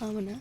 అవునా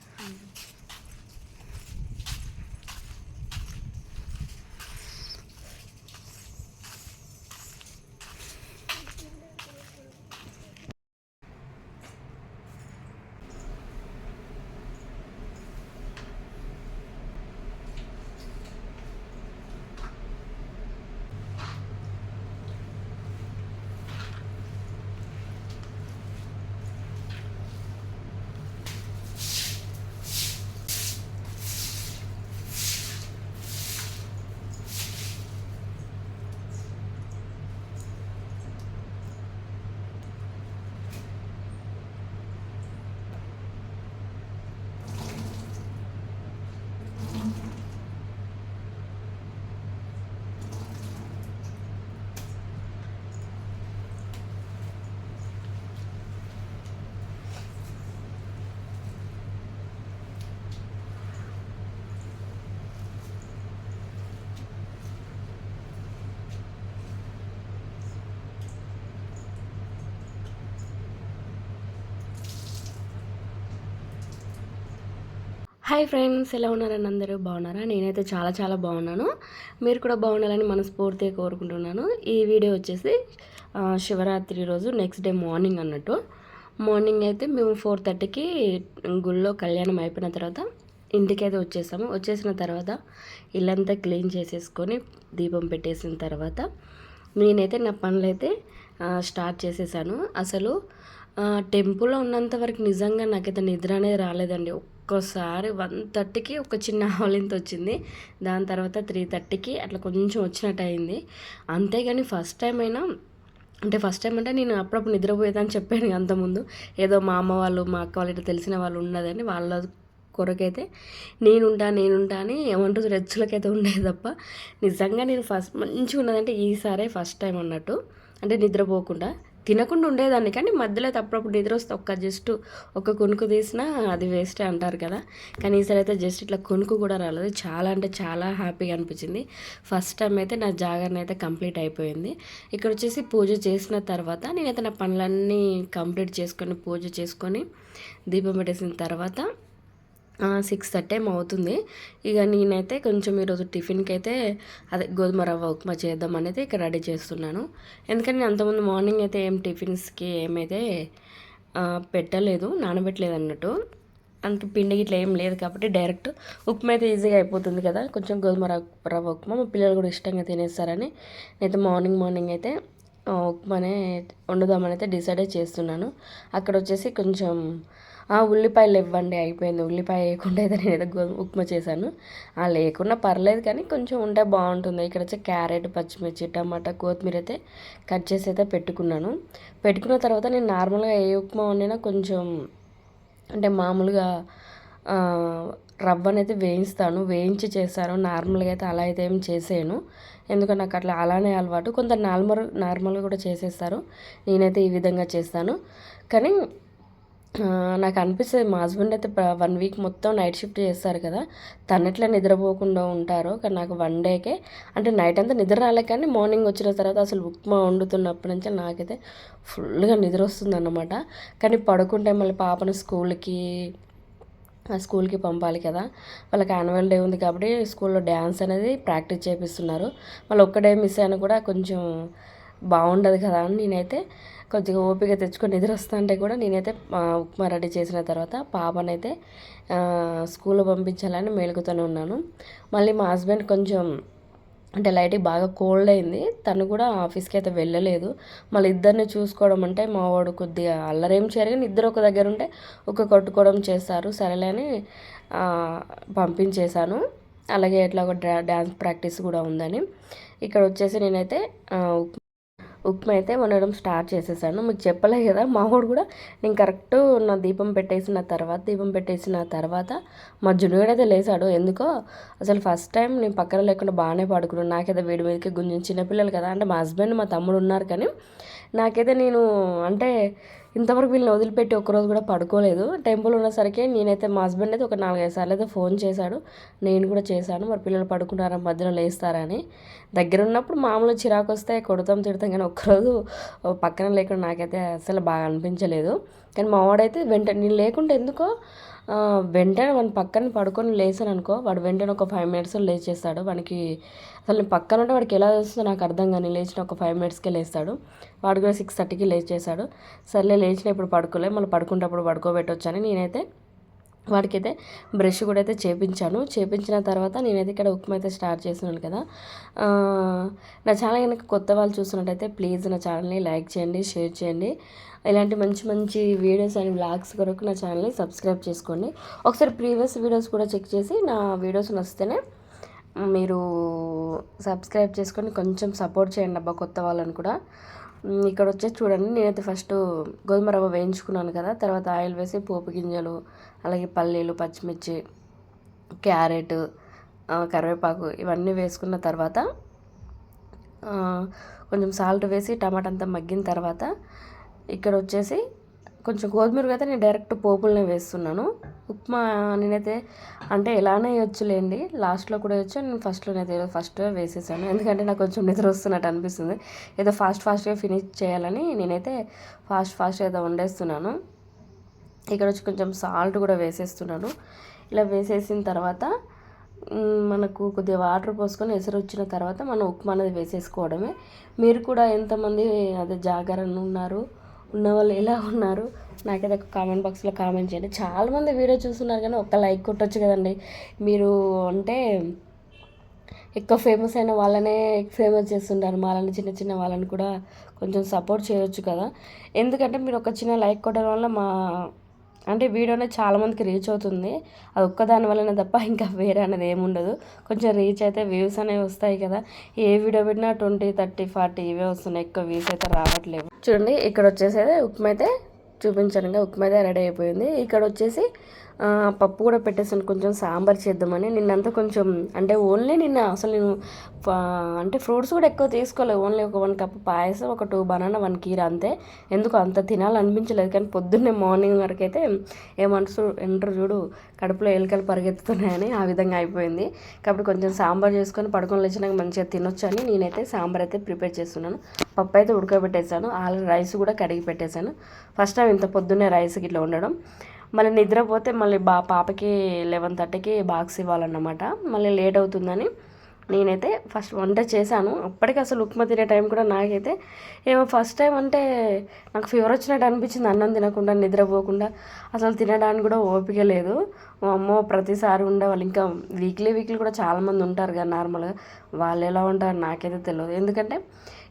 hi friends ఎలా ఉన్నారని అందరూ? బాగున్నారా? నేనైతే చాలా చాలా బాగున్నాను. మీరు కూడా బాగుండాలని మనస్ఫూర్తిగా కోరుకుంటున్నాను. ఈ వీడియో వచ్చేసి శివరాత్రి రోజు నెక్స్ట్ డే మార్నింగ్ అన్నట్టు. మార్నింగ్ అయితే మేము ఫోర్ థర్టీకి గుళ్ళో కళ్యాణం అయిపోయిన తర్వాత ఇంటికి అయితే వచ్చేసాము. వచ్చేసిన తర్వాత ఇల్లంతా క్లీన్ చేసేసుకొని దీపం పెట్టేసిన తర్వాత నేనైతే నా పనులు అయితే స్టార్ట్ చేసేసాను. అసలు టెంపుల్లో ఉన్నంత వరకు నిజంగా నాకైతే నిద్ర అనేది రాలేదండి. ఒక్కోసారి వన్ థర్టీకి ఒక చిన్న ఆవలింత వచ్చింది. దాని తర్వాత త్రీ థర్టీకి అట్లా కొంచెం వచ్చినట్టు అయింది. అంతేగాని ఫస్ట్ టైం అయినా అంటే ఫస్ట్ టైం అంటే నేను అప్పుడప్పుడు నిద్రపోయేదని చెప్పాను అంతకుముందు. ఏదో మా అమ్మ వాళ్ళు మా అక్క వాళ్ళు ఇట్లా తెలిసిన వాళ్ళు ఉన్నదని వాళ్ళ కొరకైతే నేనుంటా నేనుంటా అని ఏమంటారు రెచ్చులకైతే ఉండేది తప్ప. నిజంగా నేను ఫస్ట్ మంచిగా ఉన్నదంటే ఈసారే ఫస్ట్ టైం అన్నట్టు. అంటే నిద్రపోకుండా. తినకుండా ఉండేదాన్ని కానీ మధ్యలో తప్పుడప్పుడు నిద్ర వస్తే ఒక్క జస్ట్ ఒక కొనుకు తీసినా అది వేస్టే అంటారు కదా. కానీ ఈసారి అయితే జస్ట్ ఇట్లా కొనుకు కూడా రాలేదు. చాలా అంటే చాలా హ్యాపీగా అనిపించింది. ఫస్ట్ టైం అయితే నా జాగరణ అయితే కంప్లీట్ అయిపోయింది. ఇక్కడ వచ్చేసి పూజ చేసిన తర్వాత నేనైతే నా పనులన్నీ కంప్లీట్ చేసుకొని పూజ చేసుకొని దీపం పెట్టేసిన తర్వాత సిక్స్ థర్టీ ఏమో అవుతుంది. ఇక నేనైతే కొంచెం ఈరోజు టిఫిన్కి అయితే అదే గోధుమ రవ్వ ఉప్మా చేద్దాం అనేది ఇక్కడ రెడీ చేస్తున్నాను. ఎందుకంటే నేను అంతకుముందు మార్నింగ్ అయితే ఏం టిఫిన్స్కి ఏమైతే పెట్టలేదు నానబెట్టలేదు అన్నట్టు. అంత పిండి ఇట్లా ఏం లేదు కాబట్టి డైరెక్ట్ ఉప్మా అయితే ఈజీగా అయిపోతుంది కదా. కొంచెం గోధుమ రవ్వ రవ్వ ఉప్మా మా పిల్లలు కూడా ఇష్టంగా తినేస్తారని నేనైతే మార్నింగ్ మార్నింగ్ అయితే ఉప్మానే వండుదామని అయితే డిసైడ్ చేస్తున్నాను. అక్కడ వచ్చేసి కొంచెం ఉల్లిపాయలు ఇవ్వండి అయిపోయింది. ఉల్లిపాయ వేయకుండా అయితే నేను ఏదో ఉప్మా చేశాను. ఆ లేకున్నా పర్లేదు కానీ కొంచెం ఉంటే బాగుంటుంది. ఇక్కడ వచ్చి క్యారెట్ పచ్చిమిర్చి టమాటా కొత్తిమీర అయితే కట్ చేసి అయితే పెట్టుకున్నాను. పెట్టుకున్న తర్వాత నేను నార్మల్గా ఏ ఉప్మా వండినా కొంచెం అంటే మామూలుగా రవ్వనైతే వేయిస్తాను. వేయించి చేస్తాను. నార్మల్గా అయితే అలా అయితే ఏం చేసేయను. ఎందుకంటే నాకు అట్లా అలానే అలవాటు. కొంత నార్మల్ నార్మల్గా కూడా చేసేస్తారు. నేనైతే ఈ విధంగా చేస్తాను. కానీ నాకు అనిపిస్తుంది మా హస్బెండ్ అయితే వన్ వీక్ మొత్తం నైట్ షిఫ్ట్ చేస్తారు కదా. తను ఎట్లా నిద్రపోకుండా ఉంటారో కానీ నాకు వన్ డేకే అంటే నైట్ అంతా నిద్ర రాలే కానీ మార్నింగ్ వచ్చిన తర్వాత అసలు ఉప్మా వండుతున్నప్పటి నుంచి నాకైతే ఫుల్గా నిద్ర వస్తుంది అన్నమాట కానీ పడుకుంటే మళ్ళీ పాపను స్కూల్కి స్కూల్కి పంపాలి కదా. వాళ్ళకి యాన్యువల్ డే ఉంది కాబట్టి స్కూల్లో డ్యాన్స్ అనేది ప్రాక్టీస్ చేపిస్తున్నారు. మళ్ళీ ఒక్క డే మిస్ అయినా కూడా కొంచెం బాగుండదు కదా అని నేనైతే కొద్దిగా ఓపిక తెచ్చుకొని నిద్ర వస్తుంటే కూడా నేనైతే ఉప్మా రెడీ చేసిన తర్వాత పాపనైతే స్కూల్లో పంపించాలని మేలుకుతూనే ఉన్నాను. మళ్ళీ మా హస్బెండ్ కొంచెం అంటే లైట్కి బాగా కోల్డ్ అయింది. తను కూడా ఆఫీస్కి అయితే వెళ్ళలేదు. మళ్ళీ ఇద్దరిని చూసుకోవడం అంటే మా వాడు కొద్దిగా అల్లరేం చేయరు కానీ ఇద్దరు ఒక దగ్గర ఉంటే ఒక కొట్టుకోవడం చేస్తారు. సరేలే అని పంపించేశాను. అలాగే ఎట్లా ఒక డ్యా డ్యాన్స్ ప్రాక్టీస్ కూడా ఉందని. ఇక్కడ వచ్చేసి నేనైతే ఉప్మా అయితే వండడం స్టార్ట్ చేసేసాను. మీకు చెప్పలే కదా మా వాడు కూడా నేను కరెక్ట్ నా దీపం పెట్టేసిన తర్వాత దీపం పెట్టేసిన తర్వాత మా జునుగడ అయితే లేచాడు ఎందుకో అసలు ఫస్ట్ టైం నేను పక్కన లేకుండా బాగానే పడుకున్నాను. నాకైతే వేడి మీదకి గుంజి చిన్నపిల్లలు కదా అంటే మా హస్బెండ్ మా తమ్ముడు ఉన్నారు కానీ నాకైతే నేను అంటే ఇంతవరకు వీళ్ళని వదిలిపెట్టి ఒక్కరోజు కూడా పడుకోలేదు. టెంపుల్ ఉన్నసరికి నేనైతే మా హస్బెండ్ అయితే ఒక నాలుగైదు సార్లు అయితే ఫోన్ చేశాడు. నేను కూడా చేశాను. మరి పిల్లలు పడుకున్నారా? మధ్యలో లేస్తారని. దగ్గర ఉన్నప్పుడు మామూలు చిరాకు వస్తే కొడతాం తిడతాం కానీ ఒక్కరోజు పక్కన లేకుండా నాకైతే అసలు బాగా అనిపించలేదు. కానీ మా వాడైతే వెంట నేను లేకుంటే ఎందుకో వెంటనే వాడిని పక్కన పడుకొని లేచాను అనుకో వాడు వెంటనే ఒక ఫైవ్ మినిట్స్లో లేచేస్తాడు. వానికి అసలు పక్కన ఉంటే వాడికి ఎలా తెలుస్తుందో నాకు అర్థం కానీ లేచిన ఒక ఫైవ్ మినిట్స్కే లేస్తాడు. వాడు కూడా సిక్స్ థర్టీకి లేచేసాడు సర్లే లేచిన ఇప్పుడు పడుకోలే మళ్ళీ పడుకుంటప్పుడు పడుకోబెట్టొచ్చని నేనైతే వాడికైతే బ్రష్ కూడా అయితే చేపించాను. చేపించిన తర్వాత నేనైతే ఇక్కడ ఉప్మా అయితే స్టార్ట్ చేస్తున్నాను కదా. నా ఛానల్ కనుక కొత్త వాళ్ళు చూస్తున్నట్టయితే ప్లీజ్ నా ఛానల్ని లైక్ చేయండి షేర్ చేయండి. ఇలాంటి మంచి మంచి వీడియోస్ అండ్ బ్లాగ్స్ కొరకు నా ఛానల్ని సబ్స్క్రైబ్ చేసుకోండి. ఒకసారి ప్రీవియస్ వీడియోస్ కూడా చెక్ చేసి నా వీడియోస్ నచ్చితేనే మీరు సబ్స్క్రైబ్ చేసుకొని కొంచెం సపోర్ట్ చేయండి అబ్బా కొత్త వాళ్ళని కూడా. ఇక్కడ వచ్చేసి చూడండి నేనైతే ఫస్ట్ గోధుమ రవ్వ వేయించుకున్నాను కదా తర్వాత ఆయిల్ వేసి పోపు గింజలు అలాగే పల్లీలు పచ్చిమిర్చి క్యారెట్ కరివేపాకు ఇవన్నీ వేసుకున్న తర్వాత కొంచెం సాల్ట్ వేసి టమాటా అంతా మగ్గిన తర్వాత ఇక్కడ వచ్చేసి కొంచెం కొత్తిమీర అయితే నేను డైరెక్ట్ పోపులనే వేస్తున్నాను. ఉప్మా నేనైతే అంటే ఎలానే వేయొచ్చులేండి లాస్ట్లో కూడా వేయచ్చు నేను ఫస్ట్లోనైతే ఫస్ట్ వేసేసాను. ఎందుకంటే నాకు కొంచెం నిద్ర వస్తున్నట్టు అనిపిస్తుంది. ఏదో ఫాస్ట్ ఫాస్ట్గా ఫినిష్ చేయాలని నేనైతే ఫాస్ట్ ఫాస్ట్ ఏదో వండేస్తున్నాను. ఇక్కడ వచ్చి కొంచెం సాల్ట్ కూడా వేసేస్తున్నాను. ఇలా వేసేసిన తర్వాత మనకు కొద్దిగా వాటర్ పోసుకొని ఎసరు వచ్చిన తర్వాత మనం ఉప్మా అనేది వేసేసుకోవడమే. మీరు కూడా ఎంతమంది అదే జాగరణ ఉన్నారు ఉన్న వాళ్ళు ఎలా ఉన్నారు? నాకైతే ఒక కామెంట్ బాక్స్లో కామెంట్ చేయండి. చాలామంది వీడియో చూస్తున్నారు కానీ ఒక్క లైక్ కొట్టొచ్చు కదండి. మీరు అంటే ఎక్కువ ఫేమస్ అయిన వాళ్ళనే ఫేమస్ చేస్తుంటారు. మాలని చిన్న చిన్న వాళ్ళని కూడా కొంచెం సపోర్ట్ చేయొచ్చు కదా. ఎందుకంటే మీరు ఒక చిన్న లైక్ కొట్టడం వల్ల మా అంటే వీడియో అనేది చాలామందికి రీచ్ అవుతుంది. అది ఒక్కదాని వల్లనే తప్ప ఇంకా వేరే అనేది ఏముండదు కొంచెం రీచ్ అయితే వ్యూస్ అనేవి వస్తాయి కదా. ఏ వీడియో పెట్టినా ట్వంటీ థర్టీ ఫార్టీ ఇవే వస్తున్నాయి. ఎక్కువ వ్యూస్ అయితే రావట్లేవు. చూడండి ఇక్కడ వచ్చేసి ఉప్మా అయితే చూపించాను ఇంకా ఉప్మా రెడీ అయిపోయింది. ఇక్కడ వచ్చేసి పప్పు కూడా పెట్టేసాను. కొంచెం సాంబార్ చేద్దామని. నిన్నంతా కొంచెం అంటే ఓన్లీ నిన్న అసలు నేను అంటే ఫ్రూట్స్ కూడా ఎక్కువ తీసుకోలేదు ఓన్లీ ఒక వన్ కప్ పాయసం ఒక టూ బనానా వన్ కీర అంతే. ఎందుకు అంత తినాలనిపించలేదు. కానీ పొద్దున్నే మార్నింగ్ వరకు అయితే ఏమంటారు ఎంటర్ చూడు కడుపులో ఎలుకలు పరిగెత్తుతున్నాయని ఆ విధంగా అయిపోయింది. కాబట్టి కొంచెం సాంబార్ చేసుకొని పడుకొని లేచినాక మంచిగా తినొచ్చు అని నేనైతే సాంబార్ అయితే ప్రిపేర్ చేస్తున్నాను. పప్పు అయితే ఉడకబెట్టేసాను ఆల్రెడీ రైస్ కూడా కడిగి పెట్టేశాను. ఫస్ట్ టైం ఇంత పొద్దున్నే రైస్ ఇట్లా ఉండడం మళ్ళీ నిద్రపోతే మళ్ళీ బా పాపకి లెవెన్ థర్టీకి బాక్స్ ఇవ్వాలన్నమాట. మళ్ళీ లేట్ అవుతుందని నేనైతే ఫస్ట్ వంట చేశాను. అప్పటికి అసలు ఉప్మా తినే టైం కూడా నాకైతే ఏమో ఫస్ట్ టైం అంటే నాకు ఫీవర్ వచ్చినట్టు అనిపించింది. అన్నం తినకుండా నిద్రపోకుండా అసలు తినడానికి కూడా ఓపిక లేదు. మా అమ్మో ప్రతిసారి ఉండేవాళ్ళు. ఇంకా వీక్లీ వీక్లీ కూడా చాలామంది ఉంటారు కదా నార్మల్గా. వాళ్ళు ఎలా ఉంటారు నాకైతే తెలియదు ఎందుకంటే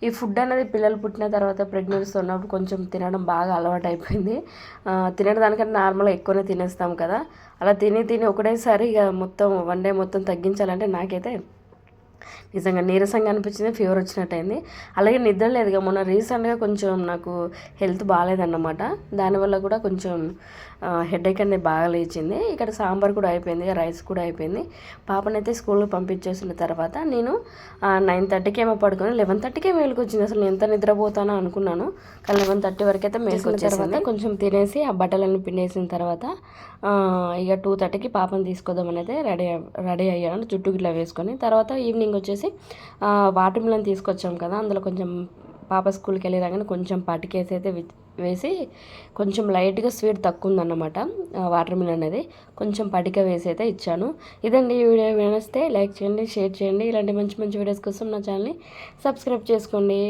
ఈ ఫుడ్ అనేది పిల్లలు పుట్టిన తర్వాత ప్రెగ్నెన్సీ ఉన్నప్పుడు కొంచెం తినడం బాగా అలవాటు అయిపోయింది. తినడం దానికంటే నార్మల్గా ఎక్కువనే తినేస్తాం కదా. అలా తిని తిని ఒకటేసారి ఇక మొత్తం వన్ డే మొత్తం తగ్గించాలంటే నాకైతే నిజంగా నీరసంగా అనిపించింది ఫీవర్ వచ్చినట్టయింది. అలాగే నిద్ర లేదుగా మొన్న రీసెంట్గా కొంచెం నాకు హెల్త్ బాగాలేదన్నమాట దానివల్ల కూడా కొంచెం హెడేక్ అనేది బాగా లేచింది. ఇక్కడ సాంబార్ కూడా అయిపోయింది రైస్ కూడా అయిపోయింది. పాపనైతే స్కూల్కి పంపించేసిన తర్వాత నేను నైన్ థర్టీకి ఏమో పడుకొని లెవెన్ థర్టీకే మేలుకు వచ్చింది అసలు ఎంత నిద్రపోతానో అనుకున్నాను. కానీ లెవెన్ థర్టీ వరకు అయితే మేలుకు తర్వాత కొంచెం తినేసి ఆ బట్టలన్నీ పిండేసిన తర్వాత ఇక టూ థర్టీకి పాపని తీసుకోదామని అయితే రెడీ రెడీ అయ్యాను. జుట్టు గిట్లా వేసుకొని. తర్వాత ఈవినింగ్ వచ్చేసి వాటర్ మిలన్ తీసుకొచ్చాం కదా అందులో కొంచెం పాప స్కూల్కి వెళ్ళి రాగానే కొంచెం పటికేసి అయితే వేసి కొంచెం లైట్గా స్వీట్ తక్కువ ఉందన్నమాట వాటర్ మిలన్ అనేది. కొంచెం పటిక వేసి అయితే ఇచ్చాను. ఇదండి ఈ వీడియో. వినిస్తే లైక్ చేయండి షేర్ చేయండి. ఇలాంటి మంచి మంచి వీడియోస్ కోసం నా ఛానల్ని సబ్స్క్రైబ్ చేసుకోండి.